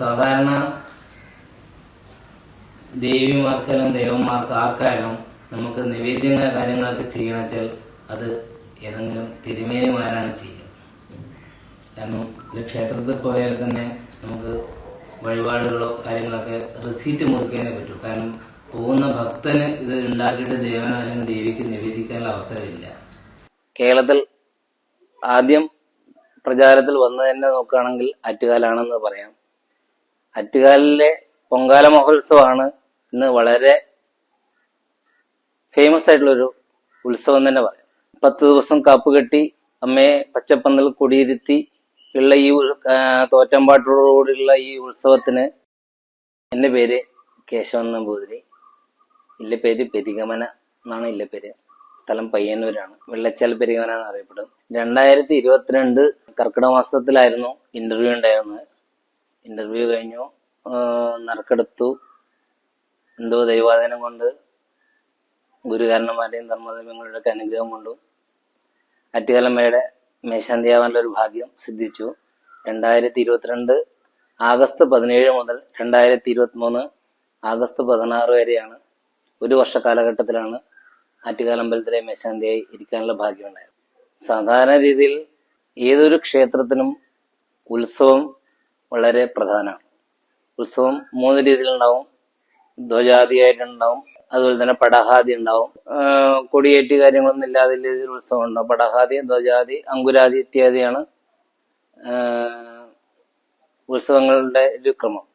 സാധാരണ ദേവിമാർക്കായാലും ദേവന്മാർക്ക് ആർക്കായാലും നമുക്ക് നിവേദ്യങ്ങൾ കാര്യങ്ങളൊക്കെ ചെയ്യണം വെച്ചാൽ അത് ഏതെങ്കിലും തിരുമേനിമാരാണ് ചെയ്യുക. കാരണം ഒരു ക്ഷേത്രത്തിൽ പോയാൽ തന്നെ നമുക്ക് വഴിപാടുകളോ കാര്യങ്ങളൊക്കെ റിസീറ്റ് മുറിക്കാനേ പറ്റൂ. കാരണം പോകുന്ന ഭക്തന് ഇത് ഉണ്ടാക്കിയിട്ട് ദേവനോ അല്ലെങ്കിൽ ദേവിക്ക് നിവേദിക്കാനുള്ള അവസരമില്ല. കേരളത്തിൽ ആദ്യം പ്രചാരത്തിൽ വന്നു തന്നെ നോക്കുകയാണെങ്കിൽ ആറ്റുകാലാണെന്ന് പറയാം. ആറ്റുകാലിലെ പൊങ്കാല മഹോത്സവമാണ് ഇന്ന് വളരെ ഫേമസ് ആയിട്ടുള്ളൊരു ഉത്സവം തന്നെ പറയാം. പത്ത് ദിവസം കാപ്പ് കെട്ടി അമ്മയെ പച്ചപ്പന്തൽ കൊടിയിരുത്തി ഉള്ള ഈ തോറ്റമ്പാട്ടോടുകൂടിയുള്ള ഈ ഉത്സവത്തിന് എന്റെ പേര് കേശവൻ നമ്പൂതിരി ഇല്ല പേര് പെരികമന എന്നാണ് ഇല്ല പേര് സ്ഥലം പയ്യന്നൂരാണ്. വെള്ളച്ചാൽ പെരികമന എന്നറിയപ്പെടും. രണ്ടായിരത്തി ഇരുപത്തിരണ്ട് കർക്കിടക മാസത്തിലായിരുന്നു ഇന്റർവ്യൂ ഉണ്ടായിരുന്നത്. ഇന്റർവ്യൂ കഴിഞ്ഞു. നറുക്കെടുത്തു. എന്തോ ദൈവാധീനം കൊണ്ട് ഗുരുകാരണന്മാരുടെയും ധർമ്മദൈവങ്ങളുടെ ഒക്കെ അനുഗ്രഹം കൊണ്ടും. അറ്റുകലമ്മയുടെ മേശാന്തിയാവാനുള്ള ഒരു ഭാഗ്യം സിദ്ധിച്ചു. രണ്ടായിരത്തി ഇരുപത്തിരണ്ട് ആഗസ്റ്റ് പതിനേഴ് മുതൽ രണ്ടായിരത്തി ഇരുപത്തി മൂന്ന് ആഗസ്റ്റ് പതിനാറ് വരെയാണ് ഒരു വർഷ കാലഘട്ടത്തിലാണ് ആറ്റുകാലമ്പലത്തിലെ മേശാന്തിയായി ഇരിക്കാനുള്ള ഭാഗ്യമുണ്ടായത് സാധാരണ രീതിയിൽ ഏതൊരു ക്ഷേത്രത്തിനും ഉത്സവം വളരെ പ്രധാനമാണ് ഉത്സവം മൂന്ന് രീതിയിലുണ്ടാവും. ധ്വജാതിയായിട്ടുണ്ടാവും അതുപോലെ തന്നെ പടഹാദി ഉണ്ടാവും. കൊടിയേറ്റ് കാര്യങ്ങളൊന്നും ഇല്ലാതെ രീതിയിൽ ഉത്സവം ഉണ്ടാവും. പടഹാദി ധ്വജാതി അങ്കുരാദി ഇത്യാദിയാണ് ഉത്സവങ്ങളുടെ ഒരു ക്രമം.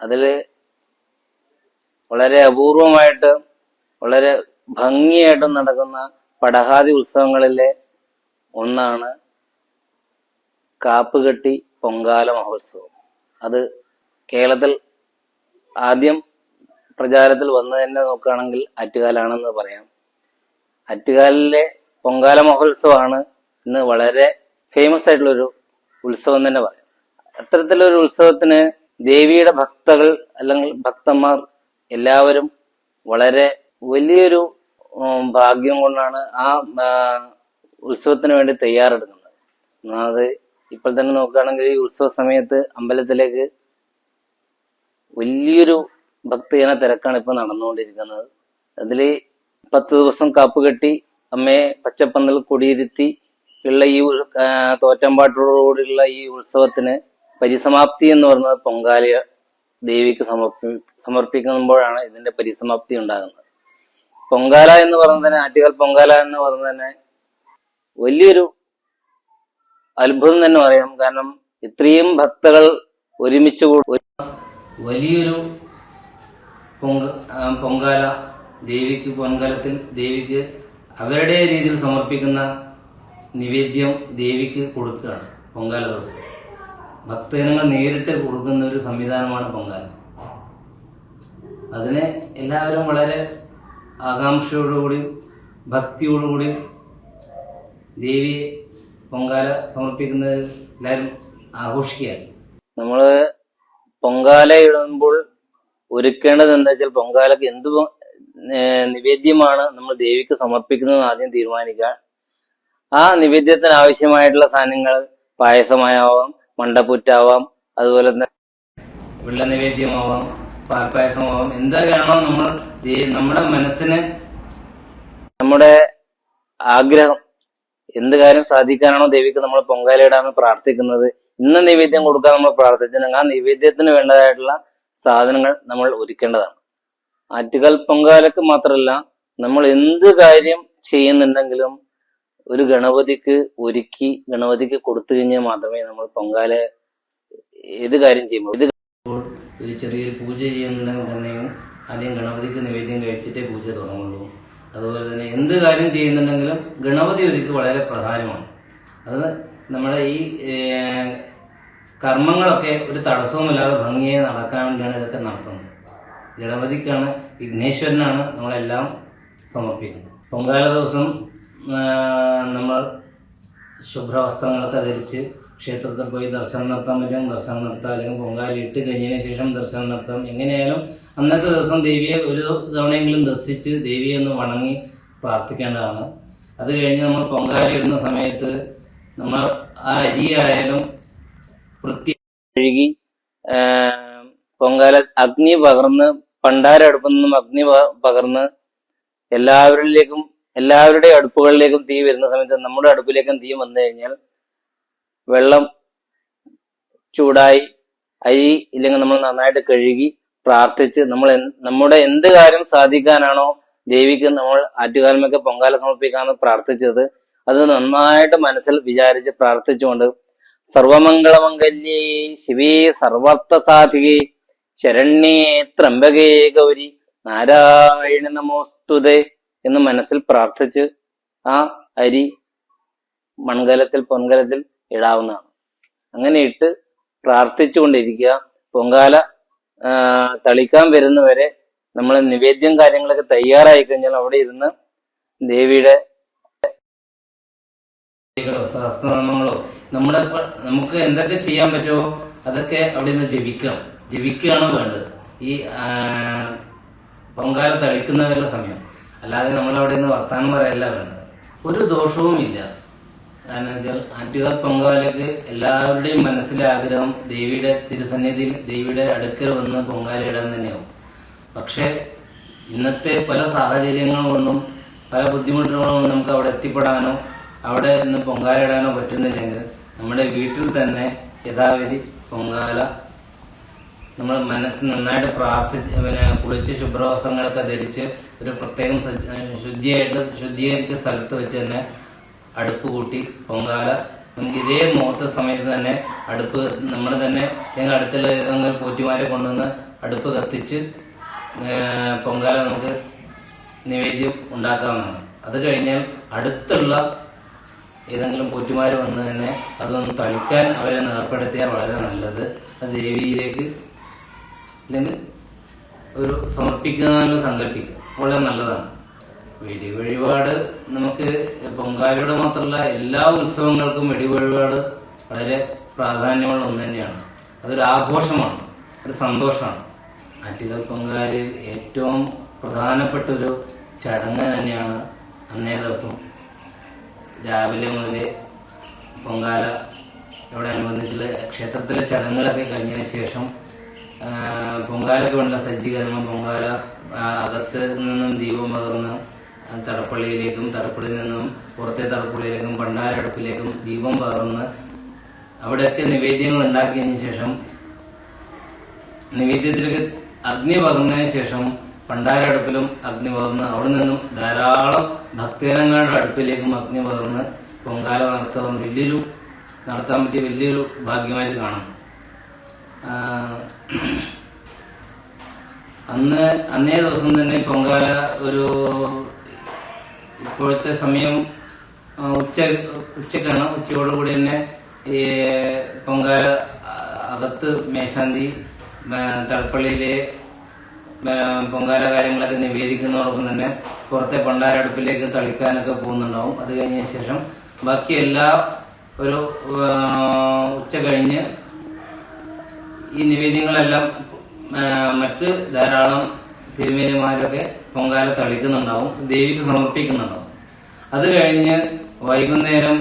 അതിൽ വളരെ അപൂർവമായിട്ട് വളരെ ഭംഗിയായിട്ട് നടക്കുന്ന പടഹാദി ഉത്സവങ്ങളിലെ ഒന്നാണ് കാപ്പുകെട്ടി പൊങ്കാല മഹോത്സവം. അത് കേരളത്തിൽ ആദ്യം പ്രചാരത്തിൽ വന്നു തന്നെ നോക്കുകയാണെങ്കിൽ ആറ്റുകാലാണെന്ന് പറയാം. ആറ്റുകാലിലെ പൊങ്കാല മഹോത്സവമാണ് ഇന്ന് വളരെ ഫേമസ് ആയിട്ടുള്ളൊരു ഉത്സവം തന്നെ പറയാം. അത്തരത്തിലൊരു ഉത്സവത്തിന് ദേവിയുടെ ഭക്തകൾ അല്ലെങ്കിൽ ഭക്തന്മാർ എല്ലാവരും വളരെ വലിയൊരു ഭാഗ്യം കൊണ്ടാണ് ആ ഉത്സവത്തിന് വേണ്ടി തയ്യാറെടുക്കുന്നത്. ഒന്നാമത് ഇപ്പോൾ തന്നെ നോക്കുകയാണെങ്കിൽ ഈ ഉത്സവ സമയത്ത് അമ്പലത്തിലേക്ക് വലിയൊരു ഭക്തജന തിരക്കാണ് ഇപ്പൊ നടന്നുകൊണ്ടിരിക്കുന്നത്. അതിൽ പത്ത് ദിവസം കാപ്പ് കെട്ടി അമ്മയെ പച്ചപ്പന്തൽ കൊടിയിരുത്തി ഉള്ള ഈ തോറ്റമ്പാട്ടോടുള്ള ഈ ഉത്സവത്തിന് പരിസമാപ്തി എന്ന് പറയുന്നത് പൊങ്കാലിയ ദേവിക്ക് സമർപ്പി സമർപ്പിക്കുമ്പോഴാണ് ഇതിന്റെ പരിസമാപ്തി ഉണ്ടാകുന്നത്. പൊങ്കാല എന്ന് പറയുന്നത് തന്നെ ആറ്റുകാൽ പൊങ്കാല എന്ന് പറയുന്നത് തന്നെ വലിയൊരു അത്ഭുതം തന്നെ പറയാം. കാരണം ഇത്രയും ഭക്തകൾ ഒരുമിച്ച് വലിയൊരു പൊങ്ക പൊങ്കാല ദേവിക്ക് പൊങ്കാലത്തിൽ ദേവിക്ക് അവരുടെ രീതിയിൽ സമർപ്പിക്കുന്ന നിവേദ്യം ദേവിക്ക് കൊടുക്കുകയാണ് പൊങ്കാല ദിവസം. ഭക്തജനങ്ങൾ നേരിട്ട് കൊടുക്കുന്ന ഒരു സംവിധാനമാണ് പൊങ്കാല. അതിനെ എല്ലാവരും വളരെ ആകാംക്ഷയോടുകൂടിയും ഭക്തിയോടുകൂടിയും ദേവിയെ പൊങ്കാല സമർപ്പിക്കുന്നത് എല്ലാവരും ആഘോഷിക്കുകയാണ്. നമ്മൾ പൊങ്കാല ഇടുമ്പോൾ ഒരുക്കേണ്ടത് എന്താ വെച്ചാൽ പൊങ്കാലക്ക് എന്ത് നിവേദ്യമാണ് നമ്മൾ ദേവിക്ക് സമർപ്പിക്കുന്നത് ആദ്യം തീരുമാനിക്കുക. ആ നിവേദ്യത്തിന് ആവശ്യമായിട്ടുള്ള സാധനങ്ങൾ പായസമായാവാം മണ്ടപ്പുറ്റാവാം അതുപോലെ തന്നെ വെള്ള നിവേദ്യമാവാം പാൽപ്പായസമാവാം എന്തൊക്കെയാണോ നമ്മൾ നമ്മുടെ മനസ്സിന് നമ്മുടെ ആഗ്രഹം എന്ത് കാര്യം സാധിക്കാനാണോ ദേവിക്ക് നമ്മൾ പൊങ്കാലയിടാന്ന് പ്രാർത്ഥിക്കുന്നത്? ഇന്ന് നിവേദ്യം കൊടുക്കാൻ നമ്മൾ പ്രാർത്ഥിച്ചിട്ടുണ്ടെങ്കിൽ ആ നിവേദ്യത്തിന് വേണ്ടതായിട്ടുള്ള സാധനങ്ങൾ നമ്മൾ ഒരുക്കേണ്ടതാണ്. ആറ്റുകാൽ പൊങ്കാലക്ക് മാത്രമല്ല നമ്മൾ എന്ത് കാര്യം ചെയ്യുന്നുണ്ടെങ്കിലും ഒരു ഗണപതിക്ക് ഒരുക്കി ഗണപതിക്ക് കൊടുത്തു കഴിഞ്ഞാൽ മാത്രമേ നമ്മൾ പൊങ്കാല ഏത് കാര്യം ചെയ്യുമ്പോൾ ഇത് ഒരു ചെറിയൊരു പൂജ ചെയ്യുന്നുണ്ടെങ്കിൽ തന്നെയും ആദ്യം ഗണപതിക്ക് നിവേദ്യം കഴിച്ചിട്ടേ പൂജ തുടങ്ങുള്ളൂ. അതുപോലെ തന്നെ എന്ത് കാര്യം ചെയ്യുന്നുണ്ടെങ്കിലും ഗണപതി ഒരുക്ക് വളരെ പ്രധാനമാണ്. അത് നമ്മുടെ ഈ കർമ്മങ്ങളൊക്കെ ഒരു തടസ്സവുമില്ലാതെ ഭംഗിയായി നടക്കാൻ വേണ്ടിയാണ് ഇതൊക്കെ നടത്തുന്നത്. ഗണപതിക്കാണ് വിഘ്നേശ്വരനാണ് നമ്മളെല്ലാം സമർപ്പിക്കുന്നത്. പൊങ്കാല ദിവസം നമ്മൾ ശുഭ്രവസ്ത്രങ്ങളൊക്കെ ധരിച്ച് ക്ഷേത്രത്തിൽ പോയി ദർശനം നടത്താൻ പറ്റും. ദർശനം നടത്താം അല്ലെങ്കിൽ പൊങ്കാലി ഇട്ട് കഴിഞ്ഞതിന് ശേഷം ദർശനം നടത്താം. എങ്ങനെയായാലും അന്നത്തെ ദിവസം ദേവിയെ ഒരു തവണയെങ്കിലും ദർശിച്ച് ദേവിയെ ഒന്ന് വണങ്ങി പ്രാർത്ഥിക്കേണ്ടതാണ്. അത് കഴിഞ്ഞ് നമ്മൾ പൊങ്കാലി ഇടുന്ന സമയത്ത് നമ്മൾ ആ അരിയായാലും വൃത്തി കഴുകി പൊങ്കാല അഗ്നി പകർന്ന് പണ്ടാര അടുപ്പിൽ നിന്നും അഗ്നി പകർന്ന് എല്ലാവരിലേക്കും എല്ലാവരുടെ അടുപ്പുകളിലേക്കും തീ വരുന്ന സമയത്ത് നമ്മുടെ അടുപ്പിലേക്കും തീ വന്നു കഴിഞ്ഞാൽ വെള്ളം ചൂടായി അരി ഇല്ലെങ്കിൽ നമ്മൾ നന്നായിട്ട് കഴുകി പ്രാർത്ഥിച്ച് നമ്മൾ നമ്മുടെ എന്ത് കാര്യം സാധിക്കാനാണോ ദേവിക്ക് നമ്മൾ ആറ്റുകാലമൊക്കെ പൊങ്കാല സമർപ്പിക്കാമെന്ന് പ്രാർത്ഥിച്ചത് അത് നന്നായിട്ട് മനസ്സിൽ വിചാരിച്ച് പ്രാർത്ഥിച്ചുകൊണ്ട് സർവമംഗളമംഗല്യേ ശിവേ സർവർത്ഥ സാധികേ ശരണ്യേ ത്രംബകേ ഗൗരി നാരായണ നമോസ്തുതേ എന്ന് മനസ്സിൽ പ്രാർത്ഥിച്ച് ആ അരി മൺകലത്തിൽ പൊൻകലത്തിൽ ഇടാവുന്നതാണ്. അങ്ങനെ ഇട്ട് പ്രാർത്ഥിച്ചുകൊണ്ടിരിക്കുക. പൊങ്കാല തളിക്കാൻ വരുന്നവരെ നമ്മൾ നിവേദ്യം കാര്യങ്ങളൊക്കെ തയ്യാറായി കഴിഞ്ഞാൽ അവിടെ ഇരുന്ന് ദേവിയുടെ ോ സഹസ്രനാമങ്ങളോ നമ്മുടെ നമുക്ക് എന്തൊക്കെ ചെയ്യാൻ പറ്റുമോ അതൊക്കെ അവിടെ നിന്ന് ജപിക്കണം. ജപിക്കുകയാണ് വേണ്ടത്. ഈ പൊങ്കാല തളിക്കുന്നവരുടെ സമയം. അല്ലാതെ നമ്മൾ അവിടെ നിന്ന് വർത്താനം പറയല്ല വേണ്ടത്. ഒരു ദോഷവും ഇല്ല കാരണം വെച്ചാൽ ആറ്റുകാൽ പൊങ്കാലക്ക് എല്ലാവരുടെയും മനസ്സിലെ ആഗ്രഹം ദേവിയുടെ തിരുസന്നിധിയിൽ ദേവിയുടെ അടുക്കൽ വന്ന് പൊങ്കാല ഇടാൻ തന്നെയാവും. പക്ഷേ ഇന്നത്തെ പല സാഹചര്യങ്ങൾ കൊണ്ടും പല ബുദ്ധിമുട്ടുകൾ കൊണ്ടും നമുക്ക് അവിടെ എത്തിപ്പെടാനോ അവിടെ നിന്ന് പൊങ്കാല ഇടാനോ പറ്റുന്നില്ലെങ്കിൽ നമ്മുടെ വീട്ടിൽ തന്നെ യഥാവിധി പൊങ്കാല നമ്മൾ മനസ്സ് നന്നായിട്ട് പ്രാർത്ഥിച്ച് പിന്നെ കുളിച്ച് ശുഭ്രവസ്ത്രങ്ങളൊക്കെ ധരിച്ച് ഒരു പ്രത്യേകം ശുദ്ധിയായിട്ട് ശുദ്ധീകരിച്ച സ്ഥലത്ത് വെച്ച് തന്നെ അടുപ്പ് കൂട്ടി പൊങ്കാല. നമുക്ക് ഇതേ മുഹൂർത്ത സമയത്ത് തന്നെ അടുപ്പ് നമ്മൾ തന്നെ അല്ലെങ്കിൽ അടുത്തുള്ള പോറ്റിമാരെ കൊണ്ടുവന്ന് അടുപ്പ് കത്തിച്ച് പൊങ്കാല നമുക്ക് നിവേദ്യം ഉണ്ടാക്കാവുന്നതാണ്. അത് കഴിഞ്ഞാൽ അടുത്തുള്ള ഏതെങ്കിലും പോറ്റുമാർ വന്ന് തന്നെ അതൊന്ന് തളിക്കാൻ അവരെ ഏർപ്പെടുത്തിയാൽ വളരെ നല്ലത്. അത് ദേവിയിലേക്ക് അല്ലെങ്കിൽ ഒരു സമർപ്പിക്കുന്ന സങ്കല്പിക്കുക വളരെ നല്ലതാണ്. വെടി വഴിപാട് നമുക്ക് പൊങ്കാലയുടെ മാത്രമല്ല എല്ലാ ഉത്സവങ്ങൾക്കും വെടി വഴിപാട് വളരെ പ്രാധാന്യമുള്ള ഒന്ന് തന്നെയാണ്. അതൊരു ആഘോഷമാണ് ഒരു സന്തോഷമാണ്. ആറ്റുകാൽ പൊങ്കാലയിൽ ഏറ്റവും പ്രധാനപ്പെട്ട ഒരു ചടങ്ങ് തന്നെയാണ് അന്നേ ദിവസം. രാവിലെ മുതൽ പൊങ്കാല ഇവിടെ അനുബന്ധിച്ചുള്ള ക്ഷേത്രത്തിലെ ചടങ്ങുകളൊക്കെ കഴിഞ്ഞതിന് ശേഷം പൊങ്കാലയ്ക്ക് വേണ്ട സജ്ജീകരണം പൊങ്കാല അകത്ത് നിന്നും ദീപം പകർന്ന് തടപ്പള്ളിയിലേക്കും തടപ്പള്ളിയിൽ നിന്നും പുറത്തെ തടപ്പള്ളിയിലേക്കും ഭണ്ഡാരടുപ്പിലേക്കും ദീപം പകർന്ന് അവിടെയൊക്കെ നിവേദ്യങ്ങൾ ഉണ്ടാക്കിയതിന് ശേഷം നിവേദ്യത്തിലേക്ക് അഗ്നി പകർന്നതിന് ശേഷം പണ്ടാരടുപ്പിലും അഗ്നി പകർന്ന് അവിടെ നിന്നും ധാരാളം ഭക്തജനങ്ങളുടെ അടുപ്പിലേക്കും അഗ്നി പകർന്ന് പൊങ്കാല നടത്താൻ വലിയൊരു നടത്താൻ പറ്റിയ വലിയൊരു ഭാഗ്യമായിട്ട് കാണാം. അന്ന് അന്നേ ദിവസം തന്നെ പൊങ്കാല ഒരു ഇപ്പോഴത്തെ സമയം ഉച്ച ഉച്ചക്കാണ്. ഉച്ചയോടുകൂടി തന്നെ ഈ പൊങ്കാല അകത്ത് മേശാന്തി തളപ്പള്ളിയിലെ പൊങ്കാല കാര്യങ്ങളൊക്കെ നിവേദിക്കുന്നതോടൊപ്പം തന്നെ പുറത്തെ പണ്ടാരടുപ്പിലേക്ക് തളിക്കാനൊക്കെ പോകുന്നുണ്ടാവും. അത് കഴിഞ്ഞ ശേഷം ബാക്കി എല്ലാ ഒരു ഉച്ച കഴിഞ്ഞ് ഈ നിവേദ്യങ്ങളെല്ലാം മറ്റ് ധാരാളം തിരുമേനിമാരൊക്കെ പൊങ്കാല തളിക്കുന്നുണ്ടാവും ദേവിക്ക് സമർപ്പിക്കുന്നുണ്ടാവും. അത് കഴിഞ്ഞ് വൈകുന്നേരം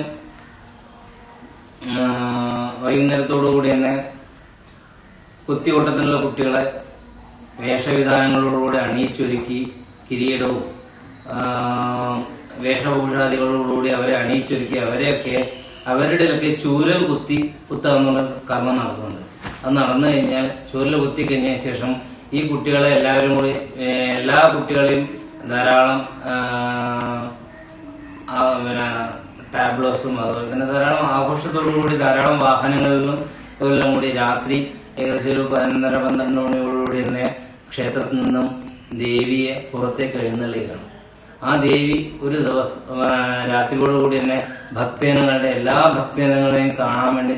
വൈകുന്നേരത്തോടു കൂടി തന്നെ കുത്തിയോട്ടത്തിനുള്ള കുട്ടികളെ വേഷവിധാനങ്ങളോടുകൂടി അണിയിച്ചൊരുക്കി കിരീടവും വേഷഭൂഷാദികളോടുകൂടി അവരെ അണിയിച്ചൊരുക്കി അവരെയൊക്കെ അവരുടെയൊക്കെ ചൂരൽ കുത്തി കുത്താന്നുള്ള കർമ്മം നടക്കുന്നുണ്ട്. അത് നടന്നു കഴിഞ്ഞാൽ ചൂരൽ കുത്തി കഴിഞ്ഞ ശേഷം ഈ കുട്ടികളെ എല്ലാവരും കൂടി എല്ലാ കുട്ടികളെയും ധാരാളം പിന്നെ ടാബ്ലോസും അതുപോലെ തന്നെ ധാരാളം ആഘോഷത്തോടു കൂടി ധാരാളം വാഹനങ്ങളിലും എല്ലാം കൂടി രാത്രി ഏകദേശം ഒരു പതിനൊന്നര പന്ത്രണ്ട് മണിയോടുകൂടി തന്നെ ക്ഷേത്രത്തിൽ നിന്നും ദേവിയെ പുറത്തേക്ക് എഴുന്നള്ളിയാണ് ആ ദേവി ഒരു ദിവസം രാത്രിയോടു കൂടി തന്നെ ഭക്തജനങ്ങളുടെ എല്ലാ ഭക്തജനങ്ങളെയും കാണാൻ വേണ്ടി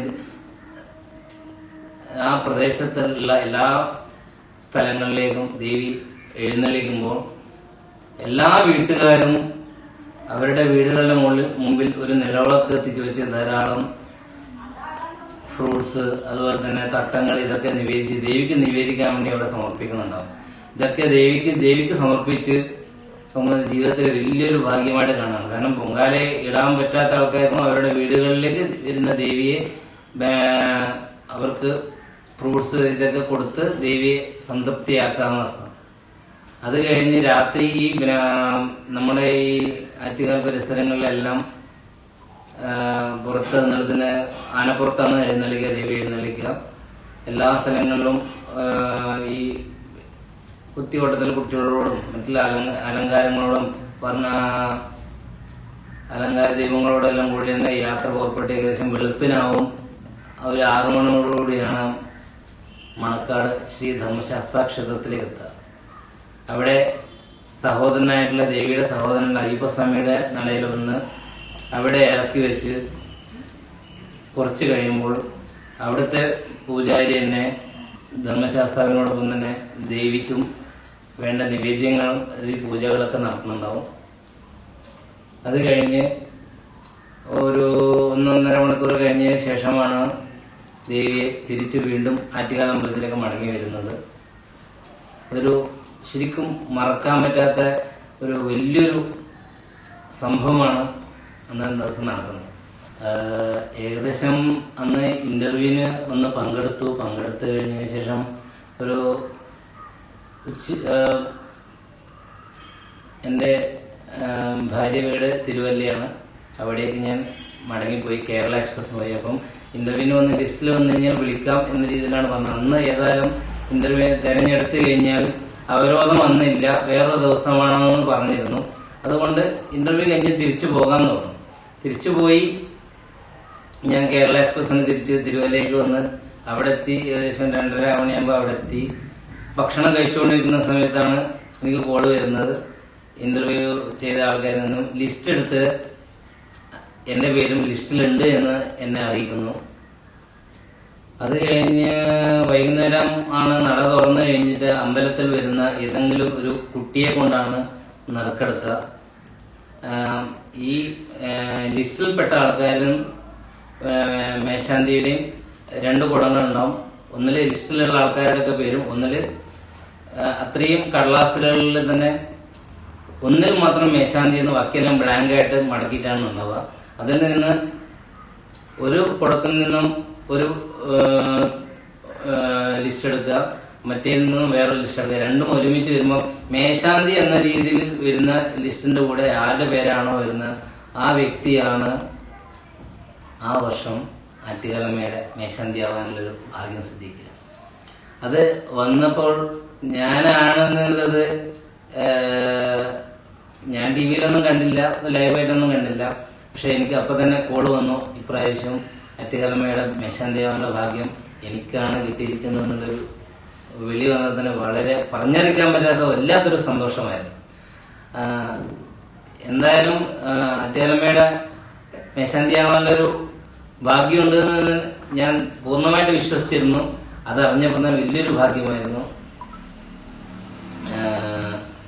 ആ പ്രദേശത്തുള്ള എല്ലാ സ്ഥലങ്ങളിലേക്കും ദേവി എഴുന്നള്ളിക്കുമ്പോൾ എല്ലാ വീട്ടുകാരും അവരുടെ വീടുകളുടെ മുകളിൽ മുമ്പിൽ ഒരു നിലവിളക്ക് എത്തിച്ചു വെച്ച് ധാരാളം ഫ്രൂട്ട്സ് അതുപോലെ തന്നെ തട്ടങ്ങൾ ഇതൊക്കെ നിവേദിച്ച് ദേവിക്ക് നിവേദിക്കാൻ വേണ്ടി അവിടെ സമർപ്പിക്കുന്നുണ്ടാവും. ഇതൊക്കെ ദേവിക്ക് ദേവിക്ക് സമർപ്പിച്ച് ജീവിതത്തിൽ വലിയൊരു ഭാഗ്യമായിട്ട് കാണാം. കാരണം പൊങ്കാലയെ ഇടാൻ പറ്റാത്ത ആൾക്കാർക്കും അവരുടെ വീടുകളിലേക്ക് വരുന്ന ദേവിയെ അവർക്ക് ഫ്രൂട്ട്സ് ഇതൊക്കെ കൊടുത്ത് ദേവിയെ സംതൃപ്തിയാക്കാന്ന് അർത്ഥം. അത് കഴിഞ്ഞ് രാത്രി ഈ നമ്മുടെ ഈ ആറ്റുകാൽ പരിസരങ്ങളിലെല്ലാം പുറത്ത് നിന്നതിന് ആനപ്പുറത്താണ് എഴുന്നള്ളിക്കുക ദേവി എഴുന്നള്ളിക്കുക. എല്ലാ സ്ഥലങ്ങളിലും ഈ കുത്തിയോട്ടത്തിൽ കുട്ടികളോടും മറ്റുള്ള അലങ്ക അലങ്കാരങ്ങളോടും പറഞ്ഞ അലങ്കാര ദൈവങ്ങളോടെല്ലാം കൂടി തന്നെ യാത്ര പുറപ്പെട്ട് ഏകദേശം വെളുപ്പിനാവും. ഒരു ആറു മണിയോടുകൂടിയാണ് മണക്കാട് ശ്രീ ധർമ്മശാസ്ത്ര ക്ഷേത്രത്തിലേക്ക് എത്തുക അവിടെ സഹോദരനായിട്ടുള്ള ദേവിയുടെ സഹോദരൻ അയ്യപ്പസ്വാമിയുടെ നടയിൽ വന്ന് അവിടെ ഇറക്കി വെച്ച് കുറച്ച് കഴിയുമ്പോൾ അവിടുത്തെ പൂജാരി തന്നെ ധർമ്മശാസ്താവിനോടൊപ്പം തന്നെ ദേവിക്കും വേണ്ട നിവേദ്യങ്ങൾ ഈ പൂജകളൊക്കെ നടത്തുന്നുണ്ടാവും. അത് കഴിഞ്ഞ് ഒരു ഒന്നൊന്നര മണിക്കൂർ കഴിഞ്ഞതിന് ശേഷമാണ് ദേവിയെ തിരിച്ച് വീണ്ടും ആറ്റുകാല അമ്പലത്തിലേക്ക് മടങ്ങി വരുന്നത്. അതൊരു ശരിക്കും മറക്കാൻ പറ്റാത്ത ഒരു വലിയൊരു സംഭവമാണ് അന്ന് ദിവസം നടക്കുന്നത്. ഏകദേശം അന്ന് ഇന്റർവ്യൂവിന് ഒന്ന് പങ്കെടുത്തു. പങ്കെടുത്തു കഴിഞ്ഞതിന് ശേഷം ഒരു ഉച്ച എന്റെ ഭാര്യ വീട് തിരുവല്ലയാണ്. അവിടേക്ക് ഞാൻ മടങ്ങിപ്പോയി കേരള എക്സ്പ്രസ് പോയി അപ്പം ഇന്റർവ്യൂവിന് വന്ന് ലിസ്റ്റിൽ വന്നു കഴിഞ്ഞാൽ വിളിക്കാം എന്ന രീതിയിലാണ് പറഞ്ഞത്. അന്ന് ഏതായാലും ഇന്റർവ്യൂ തിരഞ്ഞെടുത്ത് കഴിഞ്ഞാൽ അവരോധം വന്നില്ല. വേറൊരു ദിവസമാണെന്ന് പറഞ്ഞിരുന്നു. അതുകൊണ്ട് ഇന്റർവ്യൂ കഴിഞ്ഞ് തിരിച്ചു പോകാമെന്ന് പറഞ്ഞു തിരിച്ചു പോയി ഞാൻ കേരള എക്സ്പ്രസ്സിന് തിരിച്ച് തിരുവല്ലയിലേക്ക് വന്ന് അവിടെ എത്തി. ഏകദേശം രണ്ടര മണിയാകുമ്പോൾ അവിടെ എത്തി. ഭക്ഷണം കഴിച്ചുകൊണ്ടിരിക്കുന്ന സമയത്താണ് എനിക്ക് കോൾ വരുന്നത്. ഇന്റർവ്യൂ ചെയ്ത ആൾക്കാരിൽ നിന്നും ലിസ്റ്റ് എടുത്ത് എന്റെ പേരും ലിസ്റ്റിലുണ്ട് എന്ന് എന്നെ അറിയിക്കുന്നു. അത് കഴിഞ്ഞ് വൈകുന്നേരം ആണ് നട തുറന്നു കഴിഞ്ഞിട്ട് അമ്പലത്തിൽ വരുന്ന ഏതെങ്കിലും ഒരു കുട്ടിയെ കൊണ്ടാണ് നറുക്കെടുക്കുക. ഈ ലിസ്റ്റിൽപ്പെട്ട ആൾക്കാരും മേശാന്തിയുടെയും രണ്ട് കുടങ്ങളുണ്ടാവും ഒന്നിൽ ലിസ്റ്റിലുള്ള ആൾക്കാരുടെ ഒക്കെ പേരും ഒന്നിൽ ആഹ് അത്രയും കടലാസുകളിൽ തന്നെ ഒന്നിൽ മാത്രം മേശാന്തി എന്ന് ബാക്കിയെല്ലാം ബ്ലാങ്ക് ആയിട്ട് മടക്കിയിട്ടാണ് ഉണ്ടാവുക. അതിൽ നിന്ന് ഒരു കുടത്തിൽ നിന്നും ഒരു ലിസ്റ്റ് എടുക്കുക മറ്റേതിൽ നിന്നും വേറൊരു ലിസ്റ്റ് എടുക്കുക. രണ്ടും ഒരുമിച്ച് വരുമ്പോൾ മേശാന്തി എന്ന രീതിയിൽ വരുന്ന ലിസ്റ്റിന്റെ കൂടെ ആരുടെ പേരാണോ വരുന്നത്? ആ വ്യക്തിയാണ് ആ വർഷം ആറ്റുകാലമ്മയുടെ മേശാന്തി ആവാനുള്ളൊരു ഭാഗ്യം സിദ്ധിക്കുക. അത് വന്നപ്പോൾ ഞാനാണെന്നുള്ളത് ഞാൻ ടി വിയിലൊന്നും കണ്ടില്ല ലൈവായിട്ടൊന്നും കണ്ടില്ല. പക്ഷെ എനിക്ക് അപ്പൊ തന്നെ കോൾ വന്നു. ഇപ്രാവശ്യം അറ്റുകാലമ്മയുടെ മേശാന്തി ആവാനുള്ള ഭാഗ്യം എനിക്കാണ് കിട്ടിയിരിക്കുന്നത് എന്നുള്ളൊരു വിളി തന്നെ വളരെ പറഞ്ഞറിയിക്കാൻ പറ്റാത്ത വല്ലാത്തൊരു സന്തോഷമായിരുന്നു. എന്തായാലും അറ്റുകാലമ്മയുടെ മേശാന്തി ഒരു ഭാഗ്യമുണ്ട് എന്ന് ഞാൻ പൂർണമായിട്ട് വിശ്വസിച്ചിരുന്നു. അത് അറിഞ്ഞപ്പോൾ തന്നെ വലിയൊരു ഭാഗ്യമായിരുന്നു.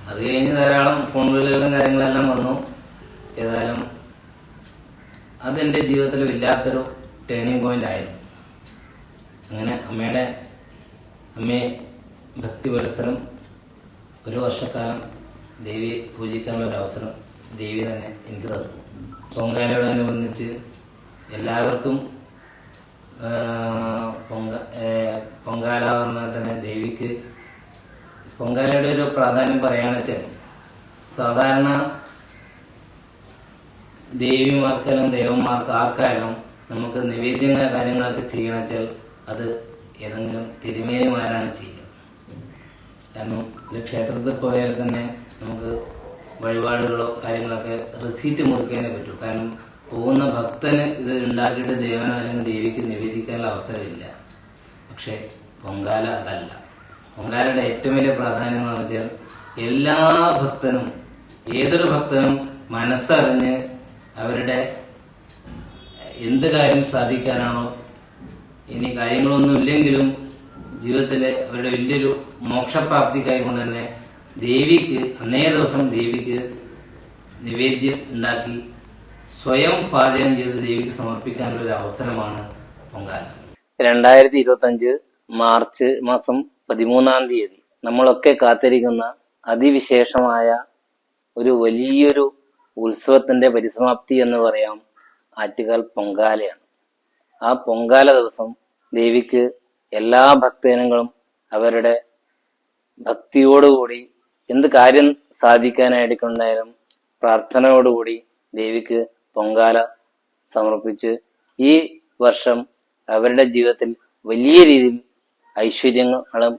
അത് കഴിഞ്ഞ് ധാരാളം ഫോൺ വിളികളും കാര്യങ്ങളെല്ലാം വന്നു. ഏതായാലും അതെന്റെ ജീവിതത്തിൽ വല്ലാത്തൊരു ടേണിംഗ് പോയിന്റ് ആയിരുന്നു. അങ്ങനെ അമ്മയുടെ അമ്മയെ ഭക്തി പരിസരം ഒരു വർഷക്കാലം ദേവിയെ പൂജിക്കാനുള്ള ഒരു അവസരം ദേവി തന്നെ എനിക്ക് തന്നു. പൊങ്കാലയോടനുബന്ധിച്ച് എല്ലാവർക്കും പൊങ്ക പൊങ്കാല പറഞ്ഞാൽ തന്നെ ദേവിക്ക് പൊങ്കാലയുടെ ഒരു പ്രാധാന്യം പറയുകയാണെന്ന് വെച്ചാൽ സാധാരണ ദേവിമാർക്കായാലും ദേവന്മാർക്ക് ആർക്കായാലും നമുക്ക് നിവേദ്യങ്ങൾ കാര്യങ്ങളൊക്കെ ചെയ്യണമെന്ന് വെച്ചാൽ അത് ഏതെങ്കിലും തിരുമേനിമാരാണ് ചെയ്യുക. കാരണം ഒരു ക്ഷേത്രത്തിൽ പോയാൽ തന്നെ നമുക്ക് വഴിപാടുകളോ കാര്യങ്ങളൊക്കെ റിസീറ്റ് മുറിക്കാനേ പറ്റൂ. കാരണം പോകുന്ന ഭക്തന് ഇത് ഉണ്ടാക്കിയിട്ട് ദേവനോ അല്ലെങ്കിൽ ദേവിക്ക് നിവേദിക്കാനുള്ള അവസരമില്ല. പക്ഷേ പൊങ്കാല അതല്ല. പൊങ്കാലയുടെ ഏറ്റവും വലിയ പ്രാധാന്യം എന്ന് വെച്ചാൽ എല്ലാ ഭക്തനും ഏതൊരു ഭക്തനും മനസ്സറിഞ്ഞ് അവരുടെ എന്ത് കാര്യം സാധിക്കാനാണോ ഇനി കാര്യങ്ങളൊന്നും ഇല്ലെങ്കിലും ജീവിതത്തിലെ അവരുടെ വലിയൊരു മോക്ഷപ്രാപ്തിക്കായി കൊണ്ട് തന്നെ ദേവിക്ക് അന്നേ ദിവസം ദേവിക്ക് നിവേദ്യം ഉണ്ടാക്കി സ്വയം പാചകം ചെയ്ത് ദേവിക്ക് സമർപ്പിക്കാനുള്ള ഒരു അവസരമാണ് പൊങ്കാല. രണ്ടായിരത്തി ഇരുപത്തഞ്ച് മാർച്ച് മാസം പതിമൂന്നാം തീയതി നമ്മളൊക്കെ കാത്തിരിക്കുന്ന അതിവിശേഷമായ ഒരു വലിയൊരു ഉത്സവത്തിന്റെ പരിസമാപ്തി എന്ന് പറയാം ആറ്റുകാൽ പൊങ്കാലയാണ്. ആ പൊങ്കാല ദിവസം ദേവിക്ക് എല്ലാ ഭക്തജനങ്ങളും അവരുടെ ഭക്തിയോടുകൂടി എന്ത് കാര്യം സാധിക്കാനായിട്ടുണ്ടായാലും പ്രാർത്ഥനയോടുകൂടി ദേവിക്ക് പൊങ്കാല സമർപ്പിച്ച് ഈ വർഷം അവരുടെ ജീവിതത്തിൽ വലിയ രീതിയിൽ ഐശ്വര്യങ്ങളും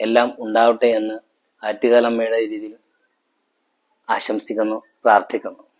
എല്ലാം ഉണ്ടാവട്ടെ എന്ന് ആറ്റുകാലമ്മയുടെ രീതിയിൽ ആശംസിക്കുന്നു. പ്രാർത്ഥിക്കുന്നു.